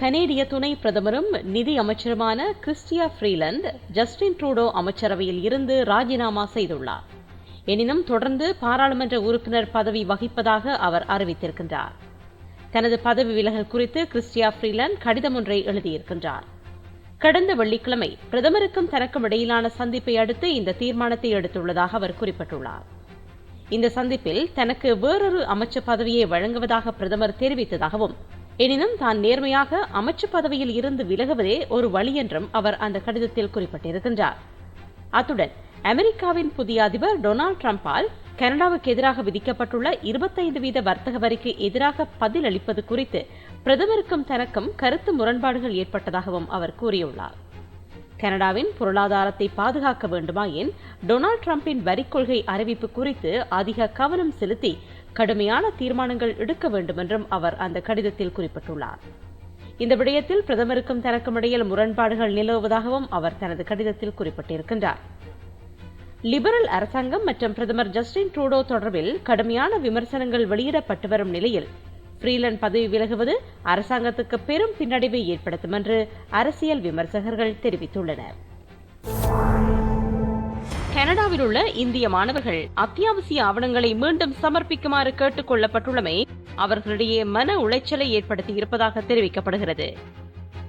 கனேடிய துணை பிரதமரும் நிதி அமைச்சருமான கிறிஸ்டியா ஃப்ரீலண்ட் ஜஸ்டின் ட்ரூடோ அமைச்சரவையில் இருந்து ராஜினாமா செய்துள்ளார். எனினும் தொடர்ந்து பாராளுமன்ற உறுப்பினர் பதவி வகிப்பதாக அவர் அறிவித்திருக்கின்றார். தனது பதவி விலகல் குறித்து கிறிஸ்டியா ஃப்ரீலண்ட் கடிதம் ஒன்றை எழுதியிருக்கின்றார். கடந்த வெள்ளிக்கிழமை பிரதமருக்கும் தனக்கும் இடையிலான சந்திப்பை அடுத்து இந்த தீர்மானத்தை எடுத்துள்ளதாக அவர் குறிப்பிட்டுள்ளார். இந்த சந்திப்பில் தனக்கு வேறொரு அமைச்சர் பதவியை வழங்குவதாக பிரதமர் தெரிவித்ததாகவும் எனினும் தான் நேர்மையாக அமைச்சு பதவியில் இருந்து விலகுவதே ஒரு வழி என்றும் அவர் அந்த கடிதத்தில் குறிப்பிட்டிருக்கின்றார். அத்துடன் அமெரிக்காவின் புதிய அதிபர் டொனால்டு டிரம்பால் கனடாவுக்கு எதிராக விதிக்கப்பட்டுள்ள இருபத்தைந்து வீத வர்த்தக வரிக்கு எதிராக பதிலளிப்பது குறித்து பிரதமருக்கும் தனக்கும் கருத்து முரண்பாடுகள் ஏற்பட்டதாகவும் அவர் கூறியுள்ளார். கனடாவின் பொருளாதாரத்தை பாதுகாக்க வேண்டுமாயின் டொனால்டு டிரம்பின் வரி கொள்கை அறிவிப்பு குறித்து அதிக கவனம் செலுத்தி கடுமையான தீர்மானங்கள் எடுக்க வேண்டும் என்றும் அவர் அந்த கடிதத்தில் குறிப்பிட்டுள்ளார். இந்த விடயத்தில் பிரதமருக்கும் தனக்கும் இடையில் முரண்பாடுகள் நிலவுவதாகவும் அவர் தனது கடிதத்தில் குறிப்பிட்டிருக்கின்றார். லிபரல் அரசாங்கம் மற்றும் பிரதமர் ஜஸ்டின் ட்ரூடோ தொடர்பில் கடுமையான விமர்சனங்கள் வெளியிடப்பட்டு வரும் நிலையில் ஃப்ரீலன் பதவி விலகுவது அரசாங்கத்துக்கு பெரும் பின்னடைவை ஏற்படுத்தும் என்று அரசியல் விமர்சகர்கள் தெரிவித்துள்ளனர். கனடாவில் உள்ள இந்திய மாணவர்கள் அத்தியாவசிய ஆவணங்களை மீண்டும் சமர்ப்பிக்குமாறு கேட்டுக் கொள்ளப்பட்டுள்ளமை அவர்களிடையே மன உளைச்சலை ஏற்படுத்தி இருப்பதாக தெரிவிக்கப்படுகிறது.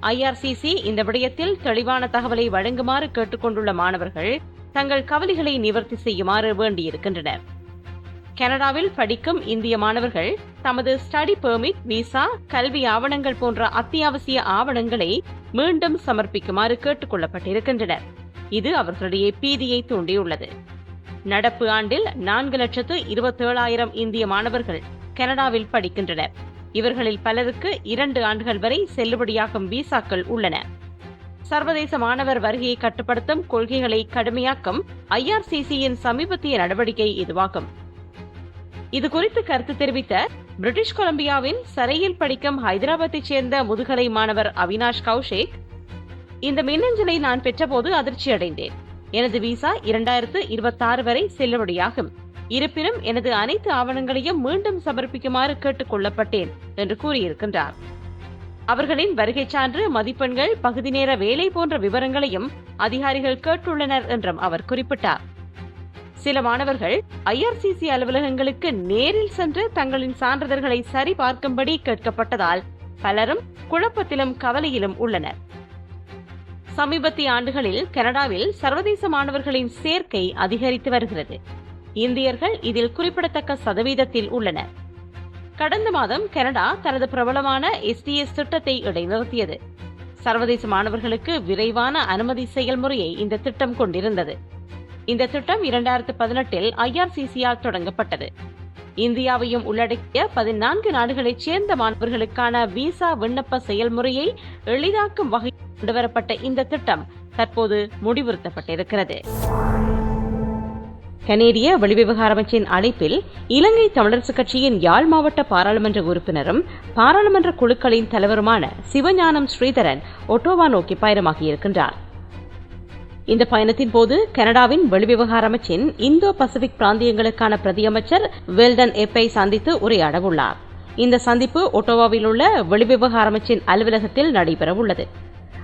ஐஆர்சிசி இந்த விடயத்தில் தெளிவான தகவலை வழங்குமாறு கேட்டுக்கொண்டுள்ள மாணவர்கள் தங்கள் கவலைகளை நிவர்த்தி செய்யுமாறு வேண்டியிருக்கின்றனர். கனடாவில் படிக்கும் இந்திய மாணவர்கள் தமது ஸ்டடி பெர்மிட் விசா கல்வி ஆவணங்கள் போன்ற அத்தியாவசிய ஆவணங்களை மீண்டும் சமர்ப்பிக்குமாறு கேட்டுக் கொள்ளப்பட்டிருக்கின்றனர். இது அவர்களிடையே பீதியை தூண்டியுள்ளது. நடப்பு ஆண்டில் நான்கு லட்சத்து இருபத்தேழாயிரம் இந்திய மாணவர்கள் கனடாவில் படிக்கின்றனர். இவர்களில் பலருக்கு இரண்டு ஆண்டுகள் வரை செல்லுபடியாகும் விசாக்கள் உள்ளன. சர்வதேச மாணவர் வருகையை கட்டுப்படுத்தும் கொள்கைகளை கடுமையாக்கும் ஐஆர்சிசியின் சமீபத்திய நடவடிக்கை இதுவாகும். இதுகுறித்து கருத்து தெரிவித்த பிரிட்டிஷ் கொலம்பியாவின் சரையில் படிக்கும் ஹைதராபாத்தைச் சேர்ந்த முதுகலை மாணவர் அவினாஷ் கௌஷிக் இந்த மின்னஞ்சலை நான் பெற்றபோது அதிர்ச்சி அடைந்தேன். எனது விசா இரண்டாயிரத்து இருபத்தாறு வரை செல்லுபடியாகும். இருப்பினும் எனது அனைத்து ஆவணங்களையும் மீண்டும் சமர்ப்பிக்குமாறு கேட்டுக் கொள்ளப்பட்டேன் என்று கூறியிருக்கின்றார். அவர்களின் வருகை சான்று மதிப்பெண்கள் பகுதி நேர வேலை போன்ற விவரங்களையும் அதிகாரிகள் கேட்டுள்ளனர் என்றும் அவர் குறிப்பிட்டார். சில மாணவர்கள் ஐஆர்சிசி அலுவலகங்களுக்கு நேரில் சென்று தங்களின் சான்றிதழ்களை சரிபார்க்கும்படி கேட்கப்பட்டதால் பலரும் குழப்பத்திலும் கவலையிலும் உள்ளனர். சமீபத்திய ஆண்டுகளில் கனடாவில் சர்வதேச மாணவர்களின் சேர்க்கை அதிகரித்து வருகிறது. இந்தியர்கள் இதில் குறிப்பிடத்தக்க சதவீதத்தில் உள்ளனர். கடந்த மாதம் கனடா தனது பிரபலமான எஸ்டிஎஸ் திட்டத்தை இடைநிறுத்தியது. சர்வதேச மாணவர்களுக்கு விரைவான அனுமதி செயல்முறையை இந்த திட்டம் கொண்டிருந்தது. இந்த திட்டம் இரண்டாயிரத்து பதினெட்டில் ஐஆர்சிசியால் தொடங்கப்பட்டது. இந்தியாவையும் உள்ளடக்கிய பதினான்கு நாடுகளைச் சேர்ந்த மாணவர்களுக்கான விசா விண்ணப்ப செயல்முறையை எளிதாக்கும் வகையில் கொண்டுவரப்பட்ட இந்த திட்டம் தற்போது முடிவுறுத்தப்பட்டிருக்கிறது. கனேடிய வெளிவிவகார அமைச்சின் அழைப்பில் இலங்கை தமிழரசுக் கட்சியின் யாழ் மாவட்ட பாராளுமன்ற உறுப்பினரும் பாராளுமன்ற குழுக்களின் தலைவருமான சிவஞானம் ஸ்ரீதரன் ஒட்டோவா நோக்கி பயணமாகியிருக்கின்றார். இந்த பயணத்தின் போது கனடாவின் வெளிவிவகார அமைச்சின் இந்தோ பசிபிக் பிராந்தியங்களுக்கான பிரதியமைச்சர் வெல்டன் எப்பை சந்தித்து உரையாடவுள்ளார். இந்த சந்திப்பு ஒட்டோவாவில் உள்ள வெளிவிவகார அமைச்சின் அலுவலகத்தில் நடைபெறவுள்ளது.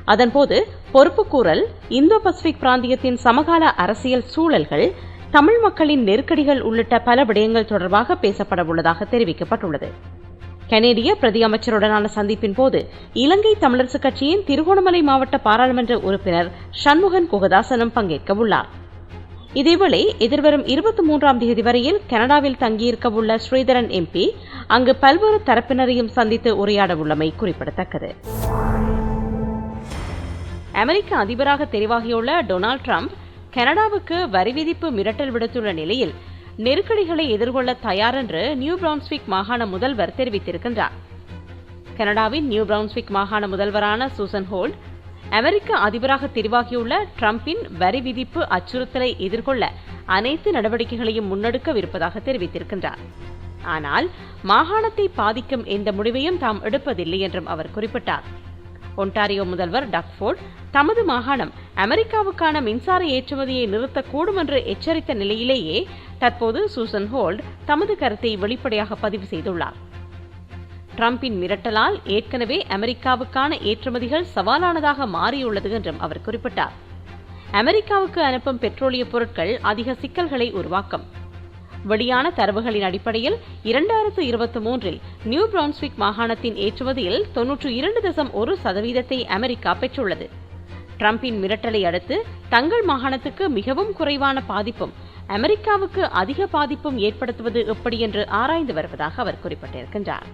அதன்போது பொறுப்புக்கூறல் இந்தோ பசிபிக் பிராந்தியத்தின் சமகால அரசியல் சூழல்கள் தமிழ் மக்களின் நெருக்கடிகள் உள்ளிட்ட பல விடயங்கள் தொடர்பாக பேசப்பட உள்ளதாக தெரிவிக்கப்பட்டுள்ளது. கனேடிய பிரதி அமைச்சருடனான சந்திப்பின் போது இலங்கை தமிழரசுக் கட்சியின் திருகோணமலை மாவட்ட பாராளுமன்ற உறுப்பினர் சண்முகன் குகதாசனும் பங்கேற்க உள்ளார். இதேவேளை எதிர்வரும் இருபத்தி மூன்றாம் தேதி வரையில் கனடாவில் தங்கியிருக்க உள்ள ஸ்ரீதரன் எம்பி அங்கு பல்வேறு தரப்பினரையும் சந்தித்து உரையாட உள்ளமை குறிப்பிடத்தக்கது. அமெரிக்க அதிபராக தெரிவாகியுள்ள டொனால்டு டிரம்ப் கனடாவுக்கு வரி விதிப்பு மிரட்டல் விடுத்துள்ள நிலையில் நெருக்கடிகளை எதிர்கொள்ள தயார் என்று நியூ பிரவுன்ஸ்விக் மாகாண முதல்வர் தெரிவித்திருக்கின்றார். கனடாவின் நியூ பிரவுன்ஸ்விக் மாகாண முதல்வரான சூசன் ஹோல்ட் அமெரிக்க அதிபராக தெரிவாகியுள்ள டிரம்பின் வரி விதிப்பு அச்சுறுத்தலை எதிர்கொள்ள அனைத்து நடவடிக்கைகளையும் முன்னெடுக்கவிருப்பதாக தெரிவித்திருக்கின்றார். ஆனால் மாகாணத்தை பாதிக்கும் எந்த முடிவையும் தாம் எடுப்பதில்லை என்றும் அவர் குறிப்பிட்டார். ஒன்டாரியோ முதல்வர் டக்ஃபோர்ட் தமது மாகாணம் அமெரிக்காவுக்கான மின்சார ஏற்றுமதியை நிறுத்தக்கூடும் என்று எச்சரித்த நிலையிலேயே தற்போது சூசன் ஹோல்ட் தமது கருத்தை வெளிப்படையாக பதிவு செய்துள்ளார். டிரம்பின் மிரட்டலால் ஏற்கனவே அமெரிக்காவுக்கான ஏற்றுமதிகள் சவாலானதாக மாறியுள்ளது என்றும் அவர் குறிப்பிட்டார். அமெரிக்காவுக்கு அனுப்பும் பெட்ரோலிய பொருட்கள் அதிக சிக்கல்களை உருவாக்கும். வெளியான தரவுகளின் அடிப்படையில் இரண்டாயிரத்து இருபத்தி மூன்றில் நியூ பிரான்ஸ்விக் மாகாணத்தின் ஏற்றுமதியில் தொன்னூற்று இரண்டு தசம் ஒரு சதவீதத்தை அமெரிக்கா பெற்றுள்ளது. டிரம்பின் மிரட்டலை அடுத்து தங்கள் மாகாணத்துக்கு மிகவும் குறைவான பாதிப்பும் அமெரிக்காவுக்கு அதிக பாதிப்பும் ஏற்படுத்துவது எப்படி என்று ஆராய்ந்து வருவதாக அவர் குறிப்பிட்டிருக்கின்றார்.